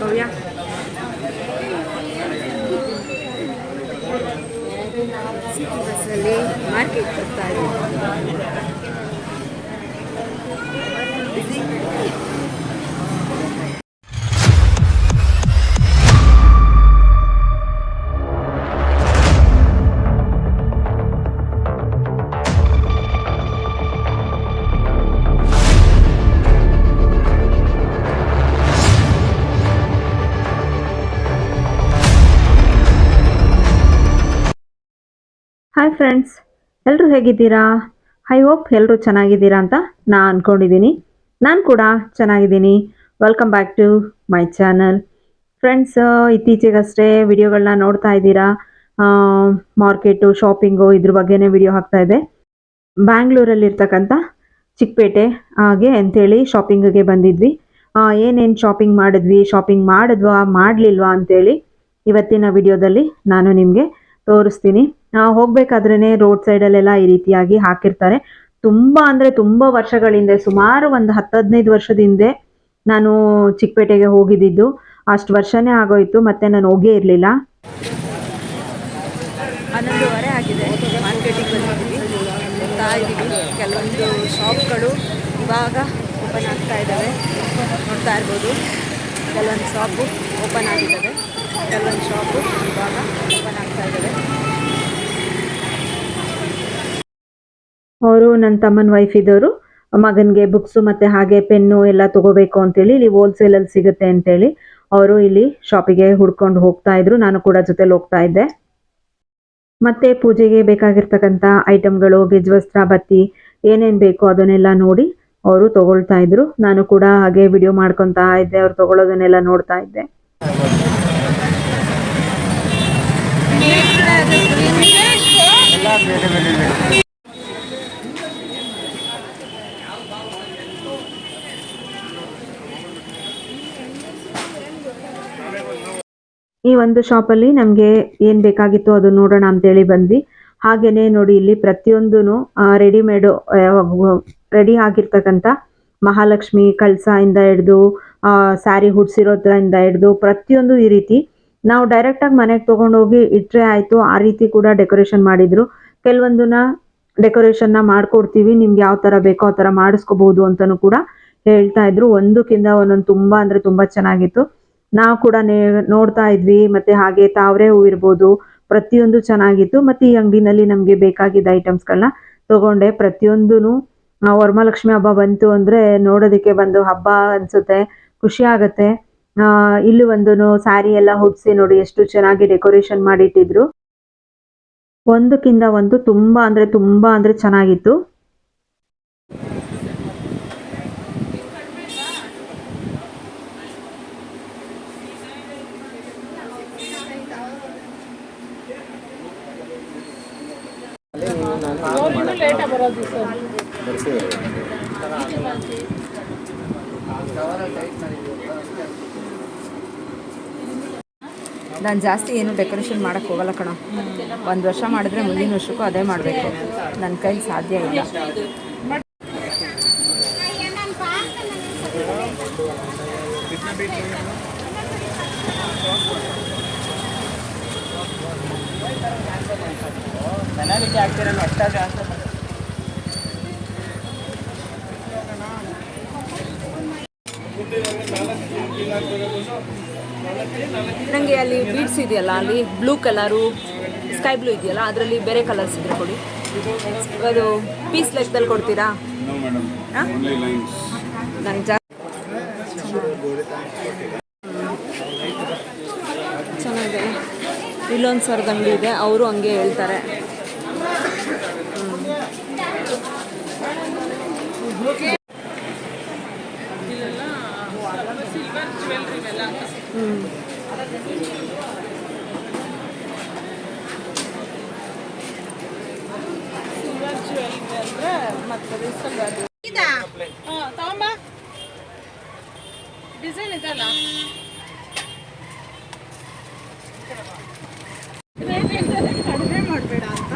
ಭವ್ಯ city ಬಸ್ಸಲ್ಲಿ market ಬರ್ತಾ ಇದ್ದೀವಿ ಹಾಯ್ ಫ್ರೆಂಡ್ಸ್ ಎಲ್ಲರೂ ಹೇಗಿದ್ದೀರಾ? ಐ ಹೋಪ್ ಎಲ್ಲರೂ ಚೆನ್ನಾಗಿದ್ದೀರಾ ಅಂತ ನಾನು ಅಂದ್ಕೊಂಡಿದ್ದೀನಿ ನಾನು ಕೂಡ ಚೆನ್ನಾಗಿದ್ದೀನಿ. Welcome back to my channel friends ಇತ್ತೀಚೆಗಷ್ಟೇ ವಿಡಿಯೋಗಳನ್ನ ನೋಡ್ತಾ ಇದ್ದೀರಾ? ಮಾರ್ಕೆಟು ಶಾಪಿಂಗು ಇದ್ರ ಬಗ್ಗೆನೇ ವಿಡಿಯೋ ಹಾಕ್ತಾ ಇದೆ ಬ್ಯಾಂಗ್ಳೂರಲ್ಲಿರ್ತಕ್ಕಂಥ ಚಿಕ್ಕಪೇಟೆ ಹಾಗೆ ಅಂಥೇಳಿ ಶಾಪಿಂಗಿಗೆ ಬಂದಿದ್ವಿ. ಏನೇನು ಶಾಪಿಂಗ್ ಮಾಡಿದ್ವಿ ಶಾಪಿಂಗ್ ಮಾಡಿದ್ವಾ, ಮಾಡಲಿಲ್ವಾ ಅಂಥೇಳಿ ಇವತ್ತಿನ ವಿಡಿಯೋದಲ್ಲಿ ನಾನು ನಿಮಗೆ ತೋರಿಸ್ತೀನಿ. ಹೋಗ್ಬೇಕಾದ್ರೇ ರೋಡ್ ಸೈಡಲ್ಲೆಲ್ಲ ಈ ರೀತಿಯಾಗಿ ಹಾಕಿರ್ತಾರೆ. ತುಂಬ ಅಂದರೆ ತುಂಬ ವರ್ಷಗಳ ಹಿಂದೆ ಸುಮಾರು ಒಂದು ಹತ್ತು ಹದಿನೈದು ವರ್ಷದ ಹಿಂದೆ ನಾನು ಚಿಕ್ಕಪೇಟೆಗೆ ಹೋಗಿದ್ದಿದ್ದು ಅಷ್ಟು ವರ್ಷನೇ ಆಗೋಯ್ತು, ಮತ್ತೆ ನಾನು ಹೋಗೇ ಇರಲಿಲ್ಲ. ಹನ್ನೊಂದುವರೆ ಆಗಿದೆ. ಮಾರ್ಕೆಟಿಗೆ ಬಂದಿದ್ದೀವಿ. ಕೆಲವೊಂದು ಶಾಪ್ಗಳು ಇವಾಗ ಓಪನ್ ಆಗ್ತಾ ಇದ್ದಾವೆ. ನೋಡ್ತಾ ಇರ್ಬೋದು. ಕೆಲವೊಂದು ಶಾಪು ಓಪನ್ ಆಗಿದ್ದಾವೆ. ಕೆಲವೊಂದು ಶಾಪು ಇವಾಗ ಓಪನ್ ಆಗ್ತಾ ಇದ್ದಾವೆ. ಅವರು ನನ್ನ ತಮ್ಮನ ವೈಫ್ ಇದ್ದವರು. ಮಗನಿಗೆ ಬುಕ್ಸು ಮತ್ತು ಹಾಗೆ ಪೆನ್ನು ಎಲ್ಲ ತಗೋಬೇಕು ಅಂತೇಳಿ ಇಲ್ಲಿ ಹೋಲ್ಸೇಲಲ್ಲಿ ಸಿಗುತ್ತೆ ಅಂತೇಳಿ ಅವರು ಇಲ್ಲಿ ಶಾಪಿಗೆ ಹುಡ್ಕೊಂಡು ಹೋಗ್ತಾ ಇದ್ರು. ನಾನು ಕೂಡ ಜೊತೆಲಿ ಹೋಗ್ತಾ ಇದ್ದೆ. ಮತ್ತೆ ಪೂಜೆಗೆ ಬೇಕಾಗಿರ್ತಕ್ಕಂಥ ಐಟಮ್ಗಳು ಗೆಜ್ವಸ್ತ್ರ ಬತ್ತಿ ಏನೇನು ಬೇಕೋ ಅದನ್ನೆಲ್ಲ ನೋಡಿ ಅವರು ತಗೊಳ್ತಾ ಇದ್ರು. ನಾನು ಕೂಡ ಹಾಗೆ ವಿಡಿಯೋ ಮಾಡ್ಕೊತಾ ಇದ್ದೆ. ಅವ್ರು ತಗೊಳ್ಳೋದನ್ನೆಲ್ಲ ನೋಡ್ತಾ ಇದ್ದೆ. ಈ ಒಂದು ಶಾಪಲ್ಲಿ ನಮಗೆ ಏನು ಬೇಕಾಗಿತ್ತು ಅದು ನೋಡೋಣ ಅಂತೇಳಿ ಬಂದ್ವಿ. ಹಾಗೇನೆ ನೋಡಿ ಇಲ್ಲಿ ಪ್ರತಿಯೊಂದೂ ರೆಡಿಮೇಡ್ ರೆಡಿ ಆಗಿರ್ತಕ್ಕಂಥ ಮಹಾಲಕ್ಷ್ಮಿ ಕಳಸ ಇಂದ ಹಿಡ್ದು ಸ್ಯಾರಿ ಹುಡ್ಸಿರೋದ್ರಿಂದ ಹಿಡ್ದು ಪ್ರತಿಯೊಂದು ಈ ರೀತಿ ನಾವು ಡೈರೆಕ್ಟಾಗಿ ಮನೆಗೆ ತೊಗೊಂಡೋಗಿ ಇಟ್ಟರೆ ಆಯಿತು, ಆ ರೀತಿ ಕೂಡ ಡೆಕೋರೇಷನ್ ಮಾಡಿದರು. ಕೆಲವೊಂದನ್ನ ಡೆಕೋರೇಷನ್ನ ಮಾಡ್ಕೊಡ್ತೀವಿ, ನಿಮ್ಗೆ ಯಾವ ಥರ ಬೇಕೋ ಆ ಥರ ಮಾಡಿಸ್ಕೋಬಹುದು ಅಂತಲೂ ಕೂಡ ಹೇಳ್ತಾ ಇದ್ರು. ಒಂದಕ್ಕಿಂತ ಒಂದೊಂದು ತುಂಬ ಅಂದರೆ ತುಂಬ ಚೆನ್ನಾಗಿತ್ತು. ನಾವು ಕೂಡ ನೋಡ್ತಾ ಇದ್ವಿ, ಮತ್ತೆ ಹಾಗೆ ತಾವರೆ ಹೂ ಇರ್ಬೋದು ಪ್ರತಿಯೊಂದು ಚೆನ್ನಾಗಿತ್ತು. ಮತ್ತೆ ಈ ಅಂಗಡಿನಲ್ಲಿ ನಮಗೆ ಬೇಕಾಗಿದ್ದ ಐಟಮ್ಸ್ಗಳನ್ನ ತಗೊಂಡೆ. ಪ್ರತಿಯೊಂದೂ ವರಮಹಾಲಕ್ಷ್ಮಿ ಹಬ್ಬ ಬಂತು ಅಂದರೆ ನೋಡೋದಕ್ಕೆ ಬಂದು ಹಬ್ಬ ಅನಿಸುತ್ತೆ. ಖುಷಿ ಆಗುತ್ತೆ. ಇಲ್ಲಿ ಒಂದು ಸ್ಯಾರಿ ಎಲ್ಲ ಹುಡ್ಸಿ ನೋಡಿ ಎಷ್ಟು ಚೆನ್ನಾಗಿ ಡೆಕೋರೇಷನ್ ಮಾಡಿಟ್ಟಿದ್ರು. ಒಂದಕ್ಕಿಂತ ಒಂದು ತುಂಬ ಅಂದರೆ ತುಂಬ ಅಂದರೆ ಚೆನ್ನಾಗಿತ್ತು. ನಾನು ಜಾಸ್ತಿ ಏನು ಡೆಕೋರೇಷನ್ ಮಾಡೋಕ್ಕೆ ಹೋಗಲ್ಲ ಕಣ. ಒಂದು ವರ್ಷ ಮಾಡಿದ್ರೆ ಮುಂದಿನ ವರ್ಷಕ್ಕೂ ಅದೇ ಮಾಡಬೇಕು. ನನ್ನ ಕೈಲಿ ಸಾಧ್ಯ ಇಲ್ಲ. ನನಗೆ ಅಲ್ಲಿ ಬೀಡ್ಸ್ ಇದೆಯಲ್ಲ ಅಲ್ಲಿ ಬ್ಲೂ ಕಲರು ಸ್ಕೈ ಬ್ಲೂ ಇದೆಯಲ್ಲ ಅದರಲ್ಲಿ ಬೇರೆ ಕಲರ್ಸ್ ಇದ್ರೆ ಕೊಡಿ. ಅದು ಪೀಸ್ ಲೆಕ್ಕದಲ್ಲಿ ಕೊಡ್ತೀರಾ? ಜಾ ಚೆನ್ನಾಗಿದೆ. ಇಲ್ಲೊಂದು ಸರ್ದ ಅಂಗಡಿ ಇದೆ ಅವರು ಹಂಗೆ ಹೇಳ್ತಾರೆ ಹ್ಞೂ ಇದಾ ತಗೊಂಬ ಡಿಸೈನ್ ಇದಲ್ಲ ಕಡಿಮೆ ಮಾಡಬೇಡ ಅಂತ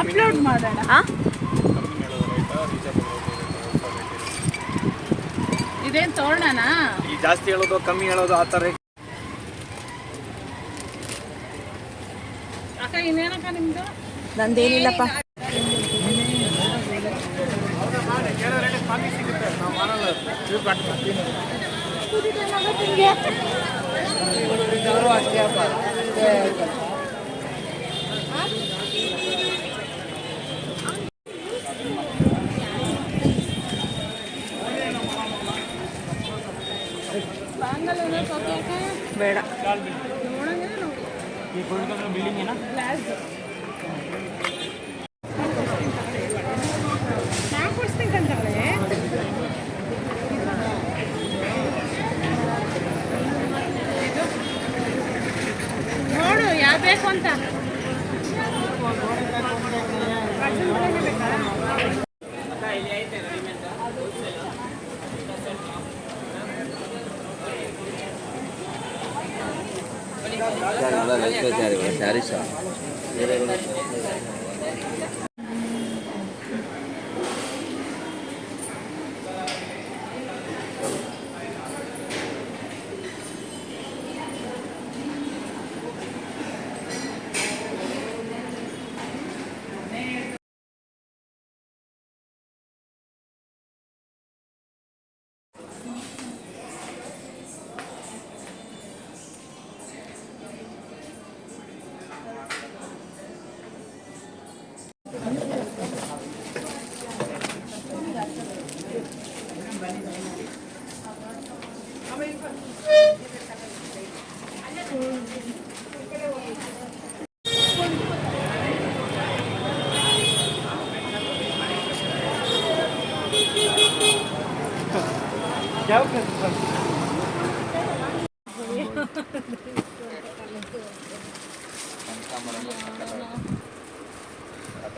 ಅಪ್ಲೋಡ್ ಮಾಡೋಣ ಇದೇನ್ ತೋರಣನಾ? ಈ ಜಾಸ್ತಿ ಹೇಳೋದು, ಕಮ್ಮಿ ಹೇಳೋದು ಆ ಥರ ಇನ್ನೇನಕ್ಕ ನಿಮ್ದು? ನಂದೇನಿಲ್ಲಪ್ಪ. ಬೇಡ. ನೋಡಿ ಗ್ಲಾಸ್ ನಾನು శారీస్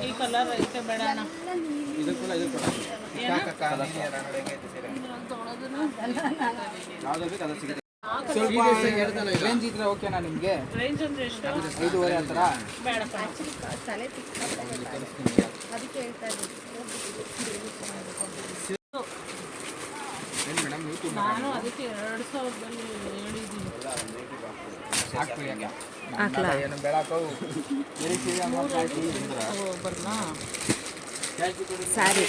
ಈ ಕಲರ್ ಐತೆ ಬೇಡ ಅಣ್ಣ ಸ್ವಲ್ಪ ರೇಂಜ್ ಇದ್ರೆ ಓಕೆನಾ ನಿಮ್ಗೆ ಐದೂವರೆ ಆ ಮೇಡಮ್ ಯೂಟ್ಯೂಬ್ ನಾನು ಅದಕ್ಕೆ ಎರಡು ಸಾವಿರದಲ್ಲಿ ಹೇಳಿದ್ದೀನಿ. ಹಾಕ್ಬಿಡಿ ಅಕ್ಕ ನಮ್ಮನ್ನ ಏನು ಬೆಳಕು ಬೇರೆ ಸೀರೆ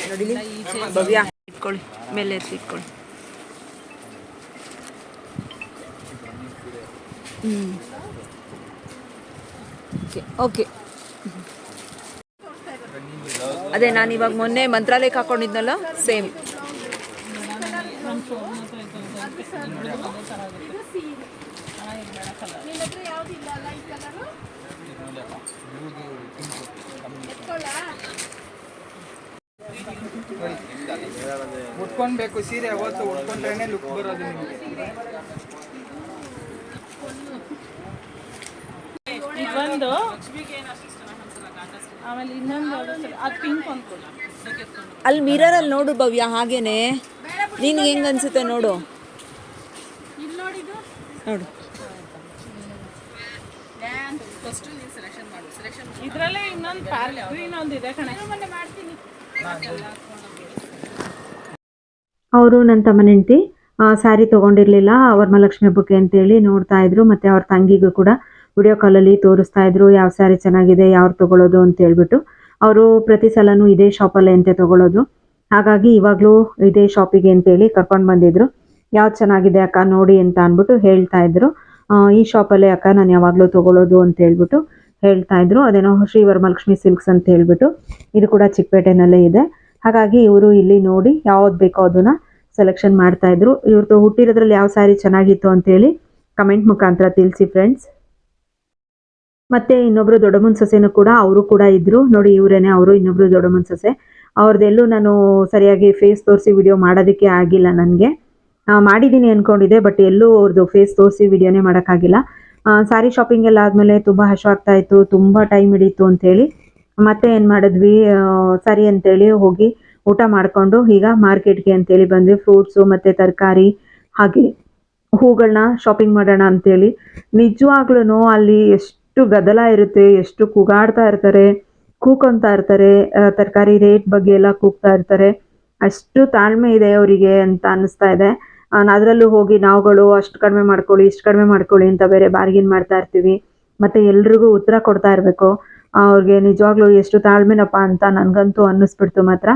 ನೋಡಿಲಿ ಭವ್ಯ ಇಟ್ಕೊಳ್ಳಿ. ಮೇಲೆ ಎತ್ತಿ ಇಟ್ಕೊಳ್ಳಿ. ಹ್ಞೂ ಓಕೆ ಓಕೆ. ಅದೇ ನಾನು ಇವಾಗ ಮೊನ್ನೆ ಮಂತ್ರಾಲಯಕ್ಕೆ ಹಾಕೊಂಡಿದ್ನಲ್ಲ? ಸೇಮ್. ಉಟ್ಕೊಳ್ಬೇಕು ಸೀರೆ ಯಾವತ್ತು ಉಟ್ಕೊಂಡ್ರೇನೆ ಲುಕ್ ಬರೋದು ನಿಮಗೆ. ಇದೊಂದು ಆಮೇಲೆ ಇನ್ನೊಂದು ಅದು ಪಿಂಕ್ ಅಲ್ಲಿ ಮಿರರಲ್ಲಿ ನೋಡು ಭವ್ಯ ಹಾಗೇನೆ. ನಿನ್ಗೆ ಹೆಂಗ್ ಅನ್ಸುತ್ತೆ ನೋಡು. ನೋಡು. ಇದರಲ್ಲೇ ಇನ್ನೊಂದು ಪ್ಯಾಲ್ ಗ್ರೀನ್ ಒಂದು ಇದೆ ಕಣೆ. ಮಾಡ್ತೀನಿ ಅವರು ನನ್ನ ತಮ್ಮನ ಹೆಂಡತಿ. ಸ್ಯಾರಿ ತೊಗೊಂಡಿರಲಿಲ್ಲ ವರಮಹಾಲಕ್ಷ್ಮಿ ಹಬ್ಬಕ್ಕೆ ಅಂತೇಳಿ ನೋಡ್ತಾ ಇದ್ರು ಮತ್ತು ಅವ್ರ ತಂಗಿಗೂ ಕೂಡ ವಿಡಿಯೋ ಕಾಲಲ್ಲಿ ತೋರಿಸ್ತಾ ಇದ್ರು ಯಾವ ಸ್ಯಾರಿ ಚೆನ್ನಾಗಿದೆ ಯಾವ್ದು ತೊಗೊಳ್ಳೋದು ಅಂತ ಹೇಳ್ಬಿಟ್ಟು. ಅವರು ಪ್ರತಿ ಸಲನೂ ಇದೇ ಶಾಪಲ್ಲೇ ಅಂತೆ ತೊಗೊಳ್ಳೋದು ಹಾಗಾಗಿ ಇವಾಗಲೂ ಇದೇ ಶಾಪಿಗೆ ಅಂತೇಳಿ ಕರ್ಕೊಂಡು ಬಂದಿದ್ರು. ಯಾವ್ದು ಚೆನ್ನಾಗಿದೆ ಅಕ್ಕ ನೋಡಿ ಅಂತ ಅಂದ್ಬಿಟ್ಟು ಹೇಳ್ತಾ ಇದ್ರು. ಈ ಶಾಪಲ್ಲೇ ಅಕ್ಕ ನಾನು ಯಾವಾಗಲೂ ತೊಗೊಳೋದು ಅಂತ ಹೇಳ್ಬಿಟ್ಟು ಹೇಳ್ತಾ ಇದ್ರು. ಅದೇನೋ ಶ್ರೀ ವರಮಹಾಲಕ್ಷ್ಮಿ ಸಿಲ್ಕ್ಸ್ ಅಂತ ಹೇಳ್ಬಿಟ್ಟು ಇದು ಕೂಡ ಚಿಕ್ಕಪೇಟೆನಲ್ಲೇ ಇದೆ. ಹಾಗಾಗಿ ಇವರು ಇಲ್ಲಿ ನೋಡಿ ಯಾವ್ದು ಬೇಕೋ ಅದನ್ನ ಸೆಲೆಕ್ಷನ್ ಮಾಡ್ತಾ ಇದ್ರು. ಇವ್ರದ್ದು ಹುಟ್ಟಿರೋದ್ರಲ್ಲಿ ಯಾವ ಸ್ಯಾರಿ ಚೆನ್ನಾಗಿತ್ತು ಅಂತೇಳಿ ಕಮೆಂಟ್ ಮುಖಾಂತರ ತಿಳಿಸಿ ಫ್ರೆಂಡ್ಸ್ ಮತ್ತೆ ಇನ್ನೊಬ್ರು ದೊಡ್ಡಮ್ಮನ ಸೊಸೆನೂ ಕೂಡ ಅವರು ಕೂಡ ಇದ್ರು. ನೋಡಿ ಇವರೇನೆ ಅವರು, ಇನ್ನೊಬ್ರು ದೊಡ್ಡಮ್ಮನ ಸೊಸೆ. ಅವ್ರದ್ದೆಲ್ಲೂ ನಾನು ಸರಿಯಾಗಿ ಫೇಸ್ ತೋರಿಸಿ ವಿಡಿಯೋ ಮಾಡೋದಕ್ಕೆ ಆಗಿಲ್ಲ ನನಗೆ. ಮಾಡಿದ್ದೀನಿ ಅಂದ್ಕೊಂಡಿದ್ದೆ ಬಟ್ ಎಲ್ಲೂ ಅವ್ರದ್ದು ಫೇಸ್ ತೋರಿಸಿ ವಿಡಿಯೋನೇ ಮಾಡೋಕ್ಕಾಗಿಲ್ಲ. ಸಾರಿ ಶಾಪಿಂಗ್ ಎಲ್ಲ ಆದಮೇಲೆ ತುಂಬ ಹಶ್ವಾಗ್ತಾ ಇತ್ತು, ತುಂಬ ಟೈಮ್ ಹಿಡೀತು ಅಂಥೇಳಿ ಮತ್ತೆ ಏನು ಮಾಡಿದ್ವಿ ಸರಿ ಅಂತೇಳಿ ಹೋಗಿ ಊಟ ಮಾಡಿಕೊಂಡು ಈಗ ಮಾರ್ಕೆಟ್ಗೆ ಅಂತೇಳಿ ಬಂದ್ವಿ. ಫ್ರೂಟ್ಸು ಮತ್ತು ತರಕಾರಿ, ಹಾಗೆ ಹೂಗಳನ್ನ ಶಾಪಿಂಗ್ ಮಾಡೋಣ ಅಂತೇಳಿ ನಿಜವಾಗ್ಲೂ ಅಲ್ಲಿ ಎಷ್ಟು ಗದಲ ಇರುತ್ತೆ, ಎಷ್ಟು ಕೂಗಾಡ್ತಾ ಇರ್ತಾರೆ, ಕೂಕೊಂತಾ ಇರ್ತಾರೆ ತರಕಾರಿ ರೇಟ್ ಬಗ್ಗೆ ಎಲ್ಲ ಕೂಗ್ತಾ ಇರ್ತಾರೆ. ಅಷ್ಟು ತಾಳ್ಮೆ ಇದೆ ಅವರಿಗೆ ಅಂತ ಅನ್ನಿಸ್ತಾ ಇದೆ. ಅದರಲ್ಲೂ ಹೋಗಿ ನಾವುಗಳು ಅಷ್ಟು ಕಡಿಮೆ ಮಾಡ್ಕೊಳ್ಳಿ, ಇಷ್ಟು ಕಡಿಮೆ ಮಾಡ್ಕೊಳ್ಳಿ ಅಂತ ಬೇರೆ ಬಾರ್ಗಿನ್ ಮಾಡ್ತಾ ಇರ್ತೀವಿ. ಮತ್ತು ಎಲ್ರಿಗೂ ಉತ್ತರ ಕೊಡ್ತಾ ಇರಬೇಕು. ಅವ್ರಿಗೆ ನಿಜವಾಗ್ಲೂ ಎಷ್ಟು ತಾಳ್ಮೆನಪ್ಪ ಅಂತ ನನಗಂತೂ ಅನ್ನಿಸ್ಬಿಡ್ತು ಮಾತ್ರ.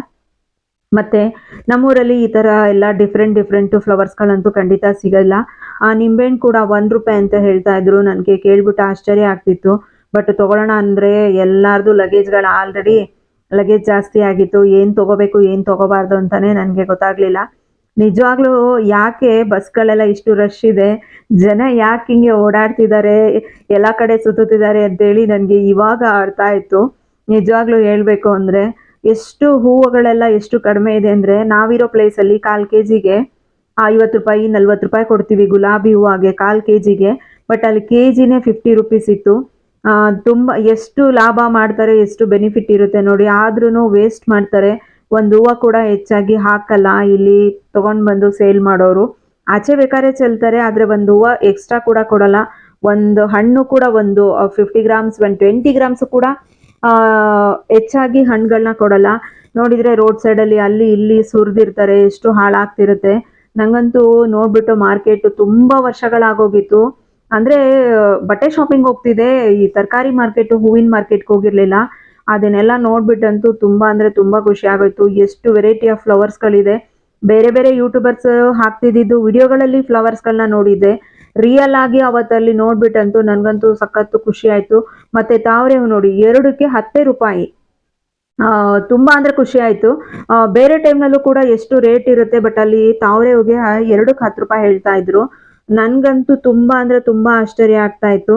ಮತ್ತು ನಮ್ಮೂರಲ್ಲಿ ಈ ಥರ ಎಲ್ಲ ಡಿಫ್ರೆಂಟ್ ಡಿಫ್ರೆಂಟು ಫ್ಲವರ್ಸ್ಗಳಂತೂ ಖಂಡಿತ ಸಿಗಲ್ಲ. ಆ, ನಿಂಬೆಹಣ್ಣು ಕೂಡ ಒಂದು ರೂಪಾಯಿ ಅಂತ ಹೇಳ್ತಾ ಇದ್ರು. ನನಗೆ ಕೇಳ್ಬಿಟ್ಟು ಆಶ್ಚರ್ಯ ಆಗ್ತಿತ್ತು. ಬಟ್ ತೊಗೊಳ್ಳೋಣ ಅಂದರೆ ಎಲ್ಲರದು ಲಗೇಜ್ಗಳು ಆಲ್ರೆಡಿ ಲಗೇಜ್ ಜಾಸ್ತಿ ಆಗಿತ್ತು. ಏನು ತೊಗೋಬೇಕು, ಏನು ತೊಗೋಬಾರ್ದು ಅಂತಲೇ ನನಗೆ ಗೊತ್ತಾಗಲಿಲ್ಲ. ನಿಜವಾಗ್ಲೂ ಯಾಕೆ ಬಸ್ಗಳೆಲ್ಲ ಇಷ್ಟು ರಶ್ ಇದೆ? ಜನ ಯಾಕೆ ಹಿಂಗೆ ಓಡಾಡ್ತಿದ್ದಾರೆ? ಎಲ್ಲ ಕಡೆ ಸುತ್ತುತ್ತಿದ್ದಾರೆ ಅಂತೇಳಿ ನನಗೆ ಇವಾಗ ಅರ್ಥ ಆಯಿತು. ನಿಜವಾಗ್ಲೂ ಹೇಳಬೇಕು ಅಂದರೆ ಎಷ್ಟು ಹೂವುಗಳೆಲ್ಲ ಎಷ್ಟು ಕಡಿಮೆ ಇದೆ ಅಂದರೆ ನಾವಿರೋ ಪ್ಲೇಸಲ್ಲಿ ಕಾಲು ಕೆ ಜಿಗೆ ಐವತ್ತು ರೂಪಾಯಿ, ನಲ್ವತ್ತು ರೂಪಾಯಿ ಕೊಡ್ತೀವಿ ಗುಲಾಬಿ ಹೂವಾಗೆ ಕಾಲು ಕೆ ಜಿಗೆ ಬಟ್ ಅಲ್ಲಿ ಕೆ ಜಿನೇ ಫಿಫ್ಟಿ ರುಪೀಸ್ ಇತ್ತು ತುಂಬ, ಎಷ್ಟು ಲಾಭ ಮಾಡ್ತಾರೆ, ಎಷ್ಟು ಬೆನಿಫಿಟ್ ಇರುತ್ತೆ ನೋಡಿ ಆದ್ರೂ ವೇಸ್ಟ್ ಮಾಡ್ತಾರೆ. ಒಂದು ಹೂವು ಕೂಡ ಹೆಚ್ಚಾಗಿ ಹಾಕಲ್ಲ. ಇಲ್ಲಿ ತೊಗೊಂಡು ಬಂದು ಸೇಲ್ ಮಾಡೋರು. ಆಚೆ ಬೇಕಾದ್ರೆ ಚೆಲ್ತಾರೆ, ಆದರೆ ಒಂದು ಹೂವು ಎಕ್ಸ್ಟ್ರಾ ಕೂಡ ಕೊಡಲ್ಲ. ಒಂದು ಹಣ್ಣು ಕೂಡ ಒಂದು ಫಿಫ್ಟಿ ಗ್ರಾಮ್ಸ್ ಒಂದು ಟ್ವೆಂಟಿ ಗ್ರಾಮ್ಸ್ ಕೂಡ ಹೆಚ್ಚಾಗಿ ಹಣ್ಣುಗಳನ್ನ ಕೊಡಲ್ಲ. ನೋಡಿದರೆ ರೋಡ್ ಸೈಡಲ್ಲಿ ಅಲ್ಲಿ ಇಲ್ಲಿ ಸುರಿದಿರ್ತಾರೆ, ಎಷ್ಟು ಹಾಳಾಗ್ತಿರುತ್ತೆ. ನಂಗಂತೂ ನೋಡ್ಬಿಟ್ಟು ಮಾರ್ಕೆಟ್ ತುಂಬ ವರ್ಷಗಳಾಗೋಗಿತ್ತು. ಅಂದರೆ, ಬಟ್ಟೆ ಶಾಪಿಂಗ್ ಹೋಗ್ತಿದೆ. ಈ ತರಕಾರಿ ಮಾರ್ಕೆಟು ಹೂವಿನ ಮಾರ್ಕೆಟ್ಗೆ ಹೋಗಿರಲಿಲ್ಲ. ಅದನ್ನೆಲ್ಲ ನೋಡ್ಬಿಟ್ಟಂತೂ ತುಂಬ ಅಂದರೆ ತುಂಬ ಖುಷಿ ಆಗೋಯ್ತು. ಎಷ್ಟು ವೆರೈಟಿ ಆಫ್ ಫ್ಲವರ್ಸ್ಗಳಿದೆ ಬೇರೆ ಬೇರೆ ಯೂಟ್ಯೂಬರ್ಸ್ ಹಾಕ್ತಿದ್ದಿದ್ದು ವಿಡಿಯೋಗಳಲ್ಲಿ ಫ್ಲವರ್ಸ್ಗಳನ್ನ ನೋಡಿದ್ದೆ. ರಿಯಲ್ ಆಗಿ ಅವತ್ತಲ್ಲಿ ನೋಡ್ಬಿಟ್ಟಂತೂ ನನಗಂತೂ ಸಖತ್ತು ಖುಷಿ ಆಯಿತು. ಮತ್ತು ತಾವರೆ ನೋಡಿ ಎರಡಕ್ಕೆ ಹತ್ತೇ ರೂಪಾಯಿ. ಆ, ತುಂಬ ಅಂದರೆ ಖುಷಿ ಆಯಿತು. ಬೇರೆ ಟೈಮ್ನಲ್ಲೂ ಕೂಡ ಎಷ್ಟು ರೇಟ್ ಇರುತ್ತೆ ಬಟ್ ಅಲ್ಲಿ ತಾವರೆ ಹೂಗೆ ಎರಡಕ್ಕೆ ಹತ್ತು ರೂಪಾಯಿ ಹೇಳ್ತಾ ಇದ್ರು. ನನಗಂತೂ ತುಂಬ ಅಂದರೆ ತುಂಬ ಆಶ್ಚರ್ಯ ಆಗ್ತಾ ಇತ್ತು.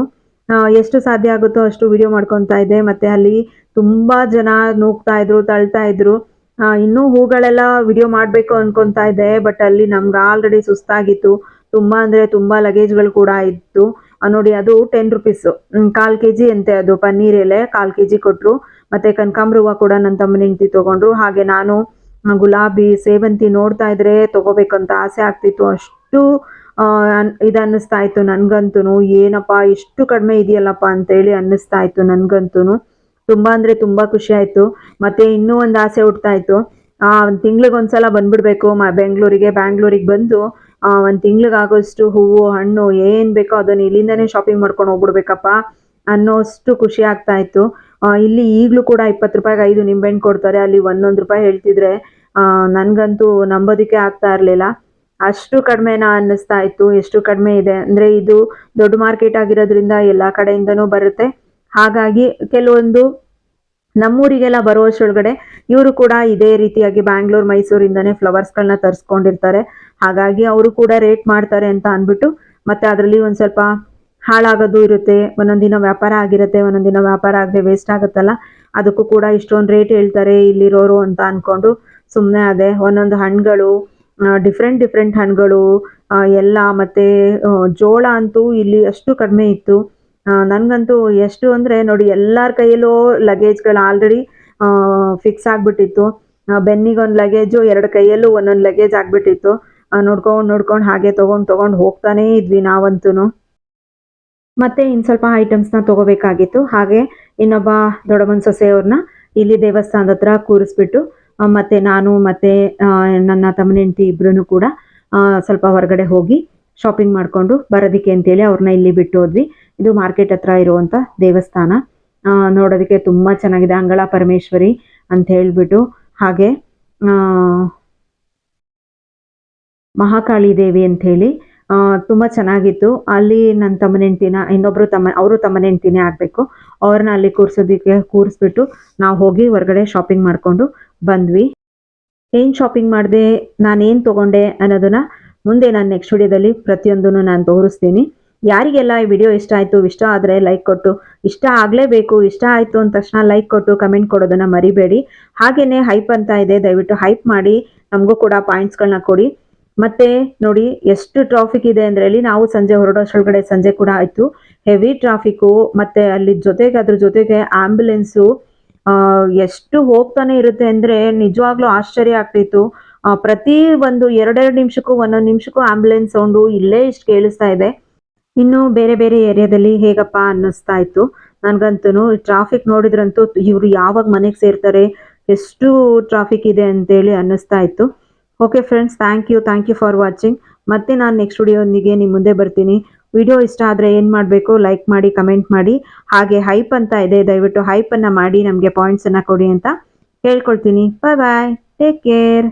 ಎಷ್ಟು ಸಾಧ್ಯ ಆಗುತ್ತೋ ಅಷ್ಟು ವಿಡಿಯೋ ಮಾಡ್ಕೊತಾ ಇದ್ದೆ. ಮತ್ತು ಅಲ್ಲಿ ತುಂಬ ಜನ ನೂಗ್ತಾ ಇದ್ರು, ತಳ್ತಾ ಇದ್ರು. ಇನ್ನೂ ಹೂಗಳೆಲ್ಲ ವಿಡಿಯೋ ಮಾಡಬೇಕು ಅನ್ಕೊತಾ ಇದ್ದೆ ಬಟ್ ಅಲ್ಲಿ ನಮ್ಗೆ ಆಲ್ರೆಡಿ ಸುಸ್ತಾಗಿತ್ತು. ತುಂಬ ಅಂದರೆ ತುಂಬ ಲಗೇಜ್ಗಳು ಕೂಡ ಇತ್ತು. ನೋಡಿ ಅದು ಟೆನ್ ರುಪೀಸ್ ಕಾಲು ಕೆ ಜಿ ಅಂತೆ ಅದು ಪನ್ನೀರ್ ಎಲೆ, ಕಾಲು ಕೆ ಜಿ ಮತ್ತು ಕನಕಾಂಬ್ರ ಹೂವ ಕೂಡ ನನ್ನ ತಮ್ಮನ ಹೆಂಡ್ತಿ ತಗೊಂಡ್ರು. ಹಾಗೆ ನಾನು ಗುಲಾಬಿ, ಸೇವಂತಿ ನೋಡ್ತಾ ಇದ್ರೆ ತಗೋಬೇಕಂತ ಆಸೆ ಆಗ್ತಿತ್ತು. ಅಷ್ಟು ಇದು ಅನ್ನಿಸ್ತಾ ಇತ್ತು ನನಗಂತೂ ಏನಪ್ಪ, ಇಷ್ಟು ಕಡಿಮೆ ಇದೆಯಲ್ಲಪ್ಪ ಅಂತೇಳಿ ಅನ್ನಿಸ್ತಾ ಇತ್ತು ನನಗಂತೂ ತುಂಬ ಅಂದರೆ ತುಂಬ ಖುಷಿ ಆಯಿತು. ಮತ್ತು ಇನ್ನೂ ಒಂದು ಆಸೆ ಹುಟ್ತಾ ಇತ್ತು. ಒಂದು ತಿಂಗ್ಳಿಗೆ ಒಂದ್ಸಲ ಬಂದ್ಬಿಡ್ಬೇಕು. ಮ, ಬೆಂಗಳೂರಿಗೆ, ಬ್ಯಾಂಗ್ಳೂರಿಗೆ ಬಂದು ಒಂದು ತಿಂಗ್ಳಿಗಾಗೋಷ್ಟು ಹೂವು, ಹಣ್ಣು ಏನು ಬೇಕೋ ಅದನ್ನು ಇಲ್ಲಿಂದನೇ ಶಾಪಿಂಗ್ ಮಾಡ್ಕೊಂಡು ಹೋಗ್ಬಿಡ್ಬೇಕಪ್ಪ ಅನ್ನೋಷ್ಟು ಖುಷಿ ಆಗ್ತಾ ಇತ್ತು. ಇಲ್ಲಿ ಈಗಲೂ ಕೂಡ ಇಪ್ಪತ್ತು ರೂಪಾಯಿಗೆ ಐದು ನಿಂಬೆಹಣ್ಣು ಕೊಡ್ತಾರೆ. ಅಲ್ಲಿ ಒಂದೊಂದು ರೂಪಾಯಿ ಹೇಳ್ತಿದ್ರೆ ನನಗಂತೂ ನಂಬೋದಕ್ಕೆ ಆಗ್ತಾ ಇರಲಿಲ್ಲ. ಅಷ್ಟು ಕಡಿಮೆನಾ ಅನ್ನಿಸ್ತಾ ಇತ್ತು. ಎಷ್ಟು ಕಡಿಮೆ ಇದೆ. ಅಂದರೆ ಇದು ದೊಡ್ಡ ಮಾರ್ಕೆಟ್ ಆಗಿರೋದ್ರಿಂದ ಎಲ್ಲ ಕಡೆಯಿಂದನೂ ಬರುತ್ತೆ. ಹಾಗಾಗಿ ಕೆಲವೊಂದು ನಮ್ಮೂರಿಗೆಲ್ಲ ಬರುವಷ್ಟೊಳಗಡೆ ಇವರು ಕೂಡ ಇದೇ ರೀತಿಯಾಗಿ ಬ್ಯಾಂಗ್ಳೂರ್ ಮೈಸೂರಿಂದನೇ ಫ್ಲವರ್ಸ್ಗಳನ್ನ ತರಿಸ್ಕೊಂಡಿರ್ತಾರೆ. ಹಾಗಾಗಿ ಅವರು ಕೂಡ ರೇಟ್ ಮಾಡ್ತಾರೆ ಅಂತ ಅಂದ್ಬಿಟ್ಟು ಮತ್ತೆ ಅದರಲ್ಲಿ ಒಂದು ಸ್ವಲ್ಪ ಹಾಳಾಗೋದು ಇರುತ್ತೆ, ಒಂದೊಂದು ದಿನ ವ್ಯಾಪಾರ ಆಗಿರುತ್ತೆ, ಒಂದೊಂದು ದಿನ ವ್ಯಾಪಾರ ಆಗದೆ ವೇಸ್ಟ್ ಆಗುತ್ತಲ್ಲ, ಅದಕ್ಕೂ ಕೂಡ ಇಷ್ಟೊಂದು ರೇಟ್ ಹೇಳ್ತಾರೆ ಇಲ್ಲಿರೋರು ಅಂತ ಅಂದ್ಕೊಂಡು ಸುಮ್ಮನೆ ಅದೇ ಒಂದೊಂದು ಹಣ್ಣುಗಳು ಡಿಫ್ರೆಂಟ್ ಡಿಫ್ರೆಂಟ್ ಹಣ್ಣುಗಳು ಎಲ್ಲ ಮತ್ತೆ ಜೋಳ ಅಂತೂ ಇಲ್ಲಿ ಅಷ್ಟು ಕಡಿಮೆ ಇತ್ತು. ನನಗಂತೂ ಎಷ್ಟು ಅಂದರೆ ನೋಡಿ ಎಲ್ಲರ ಕೈಯಲ್ಲೂ ಲಗೇಜ್ಗಳು ಆಲ್ರೆಡಿ ಫಿಕ್ಸ್ ಆಗಿಬಿಟ್ಟಿತ್ತು. ಬೆನ್ನಿಗೆ ಒಂದು ಲಗೇಜು ಎರಡು ಕೈಯಲ್ಲೂ ಒಂದೊಂದು ಲಗೇಜ್ ಆಗಿಬಿಟ್ಟಿತ್ತು. ನೋಡ್ಕೊಂಡು ನೋಡ್ಕೊಂಡು ಹಾಗೆ ತೊಗೊಂಡು ತೊಗೊಂಡು ಹೋಗ್ತಾನೇ ಇದ್ವಿ ನಾವಂತೂ ಮತ್ತೆ ಇನ್ನು ಸ್ವಲ್ಪ ಐಟಮ್ಸ್ನ ತೊಗೋಬೇಕಾಗಿತ್ತು. ಹಾಗೆ ಇನ್ನೊಬ್ಬ ದೊಡ್ಡಮ್ಮನ ಸೊಸೆಯವ್ರನ್ನ ಇಲ್ಲಿ ದೇವಸ್ಥಾನದ ಹತ್ರ ಕೂರಿಸ್ಬಿಟ್ಟು ಮತ್ತೆ ನಾನು ಮತ್ತೆ ನನ್ನ ತಮ್ಮನ ಹೆಂಡತಿ ಇಬ್ರು ಕೂಡ ಸ್ವಲ್ಪ ಹೊರಗಡೆ ಹೋಗಿ ಶಾಪಿಂಗ್ ಮಾಡಿಕೊಂಡು ಬರೋದಕ್ಕೆ ಅಂತೇಳಿ ಅವ್ರನ್ನ ಇಲ್ಲಿ ಬಿಟ್ಟು ಹೋದ್ವಿ ಇದು ಮಾರ್ಕೆಟ್ ಹತ್ರ ಇರುವಂಥ ದೇವಸ್ಥಾನ. ನೋಡೋದಕ್ಕೆ ತುಂಬ ಚೆನ್ನಾಗಿದೆ. ಅಂಗಳ ಪರಮೇಶ್ವರಿ ಅಂತ ಹೇಳ್ಬಿಟ್ಟು ಹಾಗೆ ಮಹಾಕಾಳಿ ದೇವಿ ಅಂತ ಹೇಳಿ ಆ, ತುಂಬ ಚೆನ್ನಾಗಿತ್ತು. ಅಲ್ಲಿ ನನ್ನ ತಮ್ಮನೆಂಟಿನ ಇನ್ನೊಬ್ರು ತಮ್ಮ ಅವರು ತಮ್ಮನ ಹೆಂಡ್ತಿನೇ ಆಗಬೇಕು. ಅವ್ರನ್ನ ಅಲ್ಲಿ ಕೂರ್ಸೋದಿಕ್ಕೆ ಕೂರಿಸ್ಬಿಟ್ಟು ನಾವು ಹೋಗಿ ಹೊರಗಡೆ ಶಾಪಿಂಗ್ ಮಾಡಿಕೊಂಡು ಬಂದ್ವಿ. ಏನು ಶಾಪಿಂಗ್ ಮಾಡಿದೆ ನಾನೇನು ತೊಗೊಂಡೆ ಅನ್ನೋದನ್ನ ಮುಂದೆ ನಾನು ನೆಕ್ಸ್ಟ್ ವಿಡಿಯೋದಲ್ಲಿ ಪ್ರತಿಯೊಂದನ್ನು ನಾನು ತೋರಿಸ್ತೀನಿ. ಯಾರಿಗೆಲ್ಲ ಈ ವಿಡಿಯೋ ಇಷ್ಟ ಆಯಿತು, ಇಷ್ಟ ಆದರೆ ಲೈಕ್ ಕೊಟ್ಟು, ಇಷ್ಟ ಆಗಲೇಬೇಕು, ಇಷ್ಟ ಆಯಿತು ಅಂದ ತಕ್ಷಣ ಲೈಕ್ ಕೊಟ್ಟು ಕಮೆಂಟ್ ಕೊಡೋದನ್ನು ಮರಿಬೇಡಿ. ಹಾಗೆಯೇ ಹೈಪ್ ಅಂತ ಇದೆ, ದಯವಿಟ್ಟು ಹೈಪ್ ಮಾಡಿ, ನಮಗೂ ಕೂಡ ಪಾಯಿಂಟ್ಸ್ಗಳನ್ನ ಕೊಡಿ. ಮತ್ತೆ ನೋಡಿ, ಎಷ್ಟು ಟ್ರಾಫಿಕ್ ಇದೆ ಅಂದ್ರೆ ಅಲ್ಲಿ ನಾವು ಸಂಜೆ ಹೊರಡೋಷ್ಟೊಳಗಡೆ ಸಂಜೆ ಕೂಡ ಆಯಿತು. ಹೆವಿ ಟ್ರಾಫಿಕ್ಕು ಮತ್ತೆ ಅಲ್ಲಿ ಜೊತೆಗೆ ಅದ್ರ ಜೊತೆಗೆ ಆ್ಯಂಬುಲೆನ್ಸು ಎಷ್ಟು ಹೋಗ್ತಾನೆ ಇರುತ್ತೆ ಅಂದರೆ ನಿಜವಾಗ್ಲೂ ಆಶ್ಚರ್ಯ ಆಗ್ತಿತ್ತು. ಪ್ರತಿ ಒಂದು ಎರಡೆರಡು ನಿಮಿಷಕ್ಕೂ, ಒಂದೊಂದು ನಿಮಿಷಕ್ಕೂ ಆಂಬ್ಯುಲೆನ್ಸ್ ಸೌಂಡು ಇಲ್ಲೇ ಇಷ್ಟು ಕೇಳಿಸ್ತಾ ಇದೆ. ಇನ್ನು ಬೇರೆ ಬೇರೆ ಏರಿಯಾದಲ್ಲಿ ಹೇಗಪ್ಪ ಅನ್ನಿಸ್ತಾ ಇತ್ತು? ನನಗಂತೂ ಟ್ರಾಫಿಕ್ ನೋಡಿದ್ರಂತೂ ಇವರು ಯಾವಾಗ ಮನೆಗೆ ಸೇರ್ತಾರೆ, ಎಷ್ಟು ಟ್ರಾಫಿಕ್ ಇದೆ ಅಂತೇಳಿ ಅನ್ನಿಸ್ತಾ ಇತ್ತು. Okay friends thank you thank you for watching ಮತ್ತೆ ನಾನು ನೆಕ್ಸ್ಟ್ ವಿಡಿಯೋನಿಗೆ ನಿಮ್ಮ ಮುಂದೆ ಬರ್ತೀನಿ. ವಿಡಿಯೋ ಇಷ್ಟ ಆದರೆ ಏನು ಮಾಡಬೇಕು ಲೈಕ್ ಮಾಡಿ ಕಮೆಂಟ್ ಮಾಡಿ. ಹಾಗೆ ಹೈಪ್ ಅಂತ ಇದೆ, ದಯವಿಟ್ಟು ಹೈಪನ್ನು ಮಾಡಿ, ನಮಗೆ ಪಾಯಿಂಟ್ಸನ್ನು ಕೊಡಿ ಅಂತ ಹೇಳ್ಕೊಳ್ತೀನಿ. ಬಾಯ್ ಬಾಯ್ ಟೇಕ್ ಕೇರ್